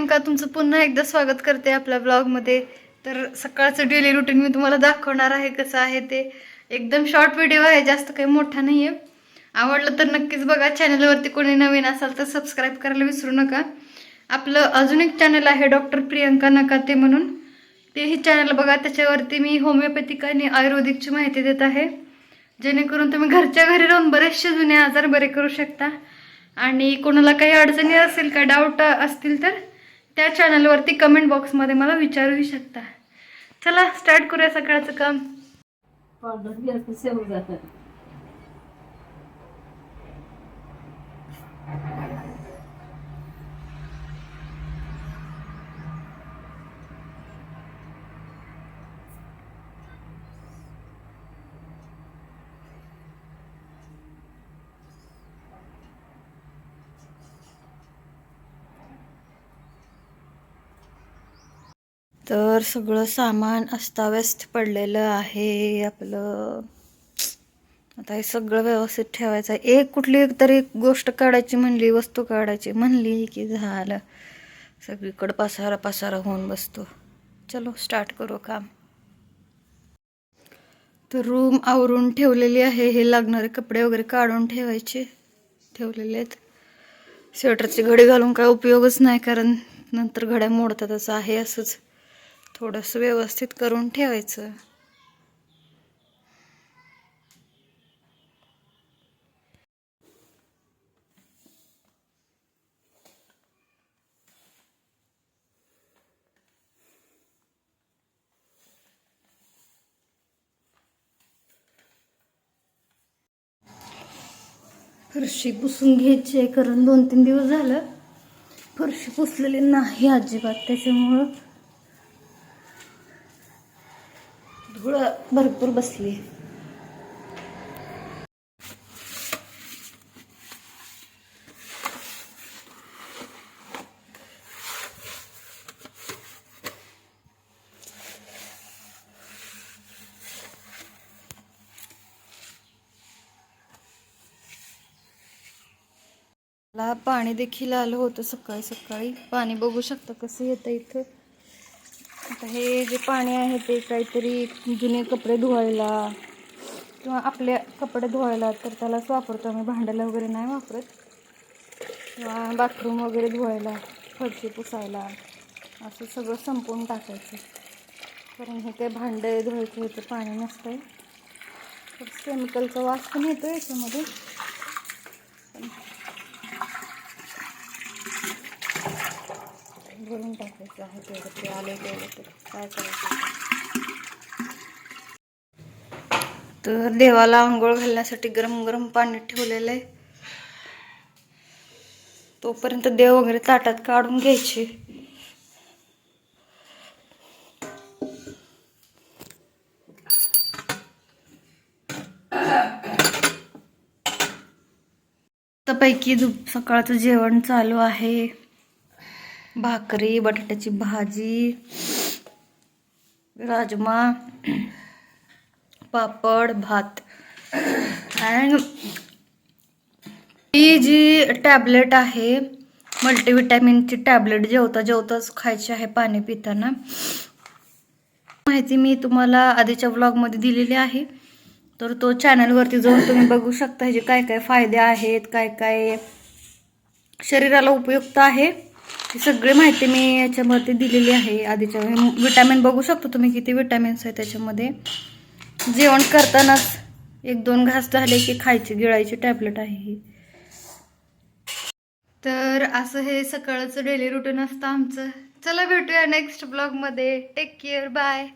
प्रियंका तुमचं पुन्हा एकदा स्वागत करते आपल्या ब्लॉगमध्ये तर सकाळचं डेली रुटीन मी तुम्हाला दाखवणार आहे कसं आहे ते. एकदम शॉर्ट व्हिडिओ आहे जास्त काही मोठा नाही आहे आवडलं तर नक्कीच बघा. चॅनलवरती कोणी नवीन असाल तर सबस्क्राईब करायला विसरू नका. आपलं अजून एक चॅनल आहे डॉक्टर प्रियंका नकाते म्हणून. तेही चॅनल बघा. त्याच्यावरती मी होमिओपॅथिक आणि आयुर्वेदिकची माहिती देत आहे. जेणेकरून तुम्ही घरच्या घरी राहून बरेचसे जुने आजार बरे करू शकता. आणि कोणाला काही अडचणी असेल का डाऊट असतील तर त्या चॅनलवरती कमेंट बॉक्समध्ये मला विचारूही शकता. चला स्टार्ट करूया सकाळचं काम. पावडर गेलं की सेव जातात. तर सगळं सामान अस्ताव्यस्त पडलेलं आहे आपलं. आता हे सगळं व्यवस्थित ठेवायचं आहे. एक कुठली तरी गोष्ट काढायची म्हणली वस्तू काढायची म्हणली की झालं. सगळीकडं पसारा पसारा होऊन बसतो. चलो स्टार्ट करू काम. तर रूम आवरून ठेवलेली आहे. हे लागणारे कपडे वगैरे काढून ठेवायचे. ठेवलेले आहेत. स्वेटरची घडी घालून काय उपयोगच नाही कारण नंतर घड्या मोडतातच. आहे असंच. थोडंसं व्यवस्थित करून ठेवायचं. फरशी पुसून घ्यायची आहे कारण दोन तीन दिवस झालं. फरशी पुसलेली नाही अजिबात त्याच्यामुळं धूळ भरपूर बसली. मला पाणी देखील आलं होतं सकाळी सकाळी. पाणी बघू शकता कसं येतं इथं. आता हे जे पाणी आहे ते काहीतरी जुने कपडे धुवायला किंवा आपले कपडे धुवायला तर त्यालाच वापरतो आम्ही. भांड्याला वगैरे नाही वापरत. किंवा बाथरूम वगैरे धुवायला फरशी पुसायला असं सगळं संपवून टाकायचं. कारण हे काही भांडे धुवायचं इथं पाणी नसतं तर केमिकलचा वास पण येतो याच्यामध्ये. भरून टाकायचं आहे तेवढं. ते आले तेवढं तर काय करायचं? तर देवाला आंघोळ घालण्यासाठी गरम गरम पाणी ठेवलेलं आहे. तोपर्यंत देव वगैरे ताटात काढून घ्यायचे. पैकी दुप सकाळचं जेवण चालू आहे. भाकरी बटाट्याची भाजी राजमा पापड भात. आणि ही जी टॅबलेट आहे मल्टीविटॅमिनची टॅबलेट जेवता जेवताच खायची आहे पाणी पिताना. माहिती मी तुम्हाला आधीच्या व्लॉगमध्ये दिलेली आहे. तर तो चॅनलवरती जाऊन तुम्ही बघू शकता ह्याचे काय काय फायदे आहेत काय काय शरीराला उपयुक्त आहे. ही सगळी माहिती मी याच्यामध्ये दिलेली आहे आधीच्या विटॅमिन बघू शकतो तुम्ही किती विटॅमिन्स आहे त्याच्यामध्ये. जेवण करतानाच एक दोन घास झाले की खायची गिळायची टॅबलेट आहे ही. तर असं हे सकाळचं डेली रुटीन असतं आमचं. चला भेटूया नेक्स्ट ब्लॉगमध्ये टेक केअर बाय